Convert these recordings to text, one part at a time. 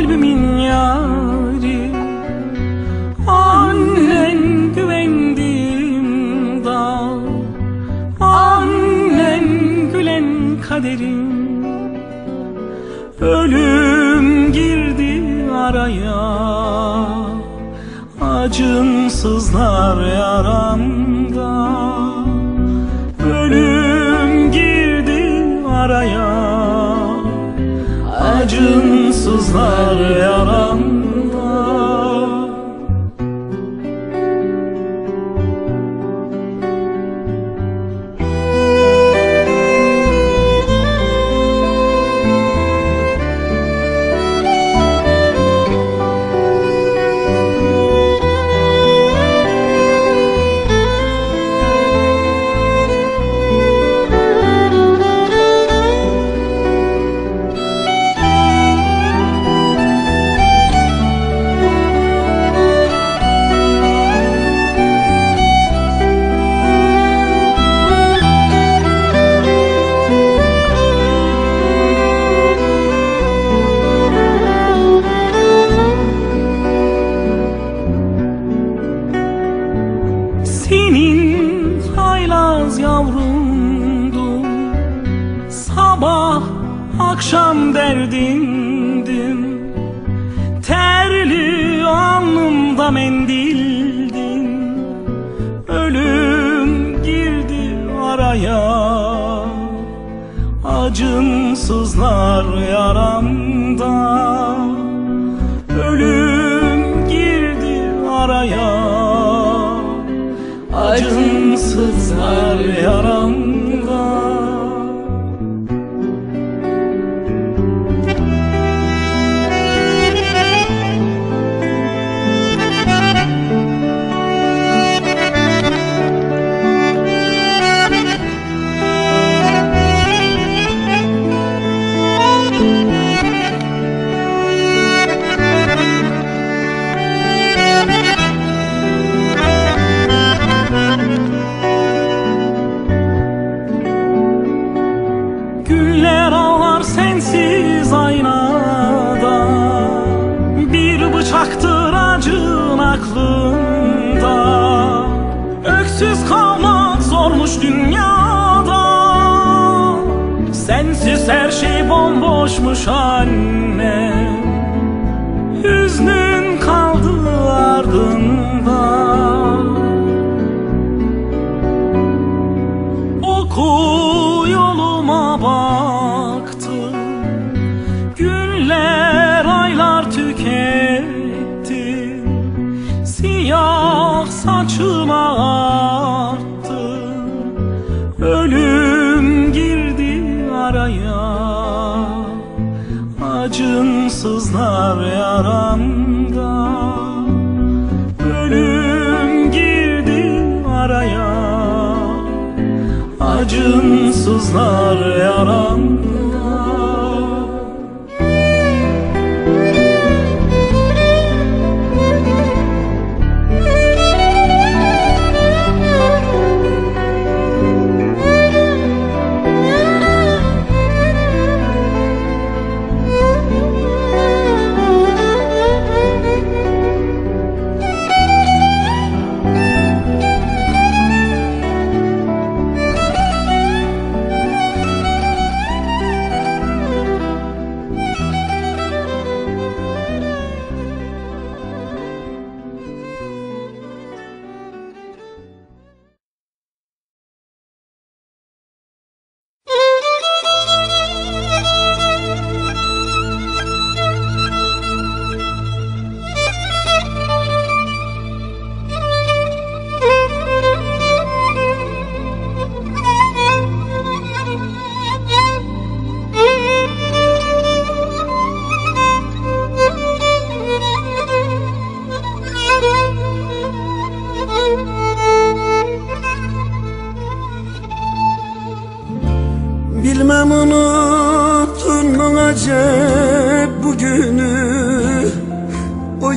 kalbimin yari Annen güvendiğim dağ. Annen gülen kaderim. Ölüm girdi araya. Acımsızlar yaramda Ölüm girdi araya. Acımsızlar alnımda mendildin Ölüm girdi araya. Acımsızlar yaramda Ölüm girdi araya. Acımsızlar yaramda Öksüz kalmak zormuş dünyada. Sensiz her şey bomboşmuş anne. Hüznün kaldı ardında. Oku yoluma baktı Saçıma arttı. Ölüm girdi araya. Acımsızlar yaramda Ölüm girdi araya. Acımsızlar yaramda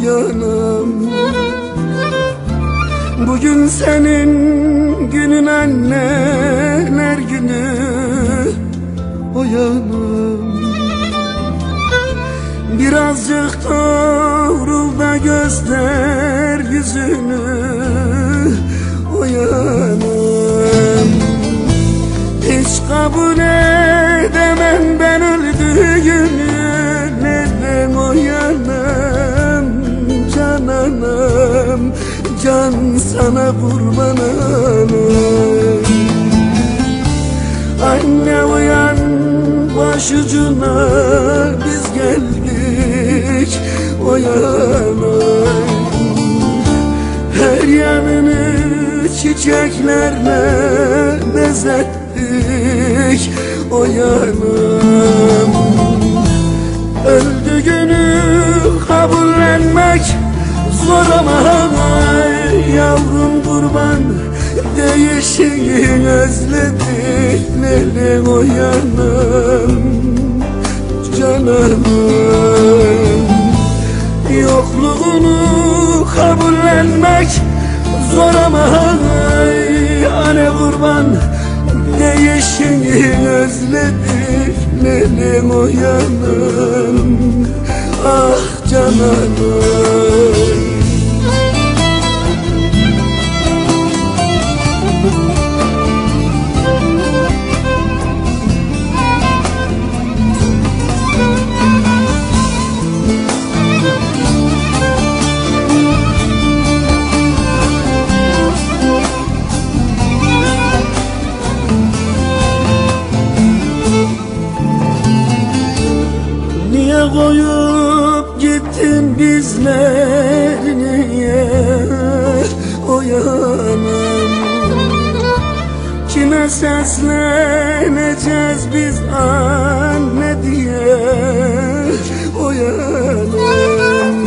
yanım Bugün senin günün anneler günü. O yanım. Birazcık doğrul da göster yüzünü. Uyanım sana kurbanım. Anne uyan başucuna biz geldik Uyanım Her yanını çiçeklerle bezettik Uyanım Öldüğünü kabullenmek zor ama Yavrum kurban değişiği özledik Nele uyanım canım Yokluğunu kabullenmek zor ama Anne kurban değişiği özledik Nele uyanım ah canım sesleneceğiz biz anne diye. Uyanım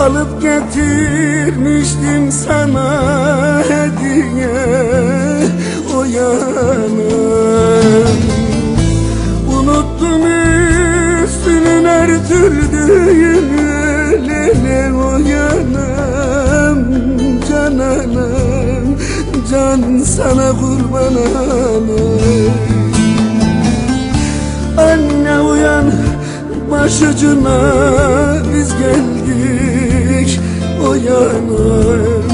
Alıp getirmiştim sana hediye. Uyanım Unuttum üstünün örtüldüğünü Can sana kurbanım Anne uyan başucuna biz geldik Uyanım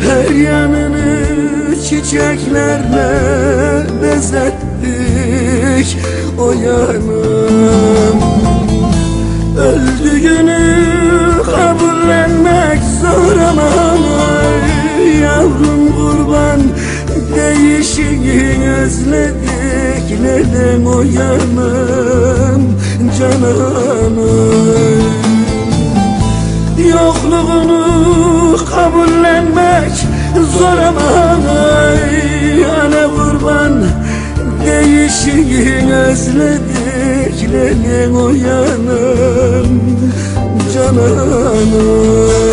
her yanını çiçeklerle bezettik Uyanım Öldüğünü kabullenmek zor ama Yavrum kurban değişiği özledik. Neden uyanım cananım. Yokluğunu kabullenmek zor ama Ana kurban. Değişiğin özledik. Lenin uyanım cananım